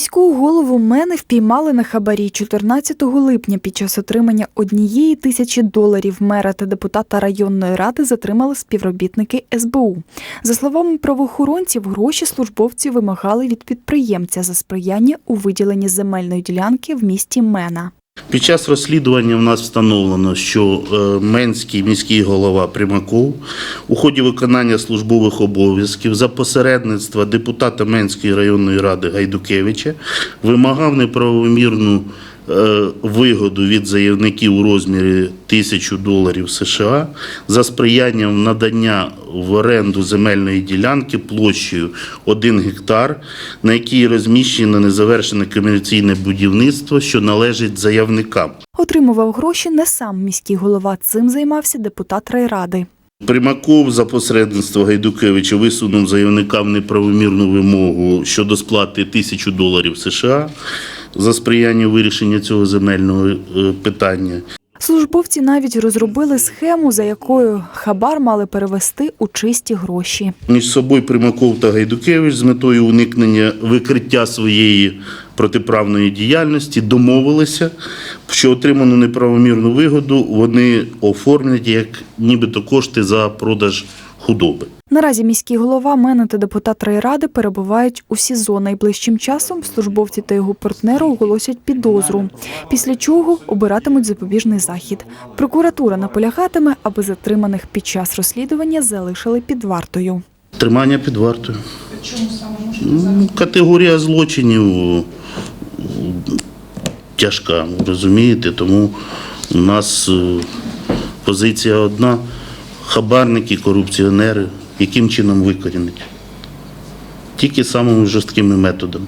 Міського голову мене впіймали на хабарі 14 липня під час отримання однієї тисячі доларів мера та депутата районної ради затримали співробітники СБУ. За словами правоохоронців, гроші службовці вимагали від підприємця за сприяння у виділенні земельної ділянки в місті Мена. Під час розслідування в нас встановлено, що е, Менський міський голова Примаков у ході виконання службових обов'язків за посередництва депутата Менської районної ради Гайдукевича вимагав неправомірну вигоду від заявників у розмірі тисячу доларів США за сприянням надання в оренду земельної ділянки площею 1 гектар, на якій розміщено незавершене комерційне будівництво, що належить заявникам. Отримував гроші не сам міський голова. Цим займався депутат райради. Примаков за посередництво Гайдукевича висунув заявникам неправомірну вимогу щодо сплати тисячу доларів США за сприяння вирішення цього земельного е, питання. Службовці навіть розробили схему, за якою хабар мали перевести у чисті гроші. Між собою Примаков та Гайдукевич з метою уникнення викриття своєї протиправної діяльності домовилися, що отриману неправомірну вигоду вони оформлять як нібито кошти за продаж худоби. Наразі міський голова, мене та депутат райради перебувають у СІЗО. Найближчим часом службовці та його партнери оголосять підозру, після чого обиратимуть запобіжний захід. Прокуратура наполягатиме, аби затриманих під час розслідування залишили під вартою. Тримання під вартою. Ну, Категорія злочинів тяжка, розумієте, тому у нас е, позиція одна. Хабарники, корупціонери, яким чином викорінити? Тільки самими жорсткими методами.